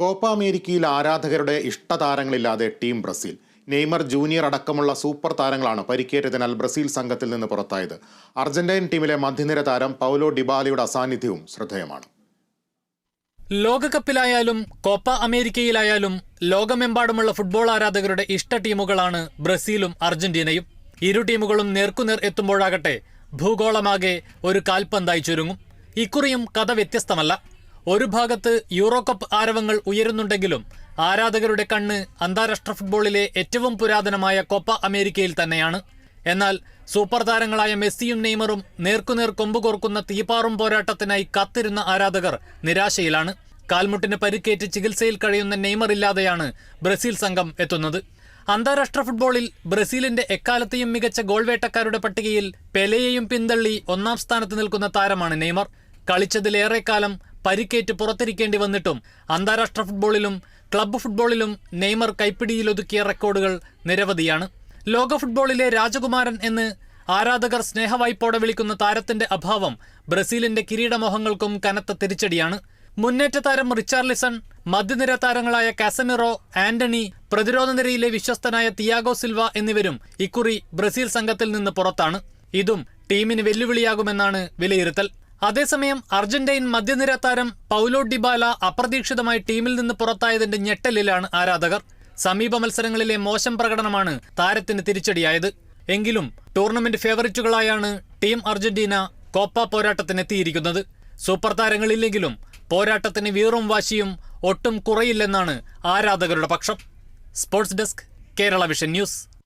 Copa അമേരിക്കയിൽ ആരാധകരുടെ ഇഷ്ടതാരങ്ങളില്ലാതെ ടീം ബ്രസീൽ. നെയ്മർ ജൂനിയർ അടക്കമുള്ള സൂപ്പർ താരങ്ങളാണ് പരിക്കേറ്റതിനാൽ ബ്രസീൽ സംഘത്തിൽ നിന്ന് പുറത്തായത്. അർജന്റൈൻ ടീമിലെ മധ്യനിര താരം പൗലോ ഡിബാലിയുടെ അസാന്നിധ്യവും ശ്രദ്ധേയമാണ്. ലോകകപ്പിലായാലും കോപ്പ അമേരിക്കയിലായാലും ലോകമെമ്പാടുമുള്ള ഫുട്ബോൾ ആരാധകരുടെ ഇഷ്ട ടീമുകളാണ് ബ്രസീലും അർജന്റീനയും. ഇരു ടീമുകളും നേർക്കുനേർ എത്തുമ്പോഴാകട്ടെ ഭൂഗോളമാകെ ഒരു കാൽപന്തായി ചുരുങ്ങും. ഇക്കുറിയും കഥ വ്യത്യസ്തമല്ല. ഒരു ഭാഗത്ത് യൂറോ കപ്പ് ആരവങ്ങൾ ഉയരുന്നുണ്ടെങ്കിലും ആരാധകരുടെ കണ്ണ് അന്താരാഷ്ട്ര ഫുട്ബോളിലെ ഏറ്റവും പുരാതനമായ കൊപ്പ അമേരിക്കയിൽ തന്നെയാണ്. എന്നാൽ സൂപ്പർ താരങ്ങളായ മെസ്സിയും നെയ്മറും നേർക്കുനേർ കൊമ്പുകോർക്കുന്ന തീപ്പാറും പോരാട്ടത്തിനായി കാത്തിരുന്ന ആരാധകർ നിരാശയിലാണ്. കാൽമുട്ടിന് പരിക്കേറ്റ് ചികിത്സയിൽ കഴിയുന്ന നെയ്മർ ഇല്ലാതെയാണ് ബ്രസീൽ സംഘം എത്തുന്നത്. അന്താരാഷ്ട്ര ഫുട്ബോളിൽ ബ്രസീലിന്റെ എക്കാലത്തെയും മികച്ച ഗോൾ വേട്ടക്കാരുടെ പട്ടികയിൽ പെലെയെയും പിന്തള്ളി ഒന്നാം സ്ഥാനത്ത് നിൽക്കുന്ന താരമാണ് നെയ്മർ. കളിച്ചതിലേറെക്കാലം പരിക്കേറ്റ് പുറത്തിരിക്കേണ്ടി വന്നിട്ടും അന്താരാഷ്ട്ര ഫുട്ബോളിലും ക്ലബ്ബ് ഫുട്ബോളിലും നെയ്മർ കൈപ്പിടിയിലൊതുക്കിയ റെക്കോർഡുകൾ നിരവധിയാണ്. ലോക ഫുട്ബോളിലെ രാജകുമാരൻ എന്ന് ആരാധകർ സ്നേഹവായ്പോടെ വിളിക്കുന്ന താരത്തിന്റെ അഭാവം ബ്രസീലിന്റെ കിരീടമോഹങ്ങൾക്കും കനത്ത തിരിച്ചടിയാണ്. മുന്നേറ്റ താരം റിച്ചാർലിസൺ മധ്യനിര താരങ്ങളായ കാസമിറോ ആന്റണി പ്രതിരോധ നിരയിലെ വിശ്വസ്തനായ തിയാഗോ സിൽവ എന്നിവരും ഇക്കുറി ബ്രസീൽ സംഘത്തിൽ നിന്ന് പുറത്താണ്. ഇതും ടീമിന് വെല്ലുവിളിയാകുമെന്നാണ് വിലയിരുത്തൽ. അതേസമയം അർജന്റൈൻ മധ്യനിര താരം പൗലോ ഡിബാല അപ്രതീക്ഷിതമായി ടീമിൽ നിന്ന് പുറത്തായതിന്റെ ഞെട്ടലിലാണ് ആരാധകർ. സമീപ മത്സരങ്ങളിലെ മോശം പ്രകടനമാണ് താരത്തിന് തിരിച്ചടിയായത്. എങ്കിലും ടൂർണമെന്റ് ഫേവറിറ്റുകളായാണ് ടീം അർജന്റീന കോപ്പ പോരാട്ടത്തിനെത്തിയിരിക്കുന്നത്. സൂപ്പർ താരങ്ങളില്ലെങ്കിലും പോരാട്ടത്തിന് വീറും വാശിയും ഒട്ടും കുറയില്ലെന്നാണ് ആരാധകരുടെ പക്ഷം. Sports desk Kerala vision news.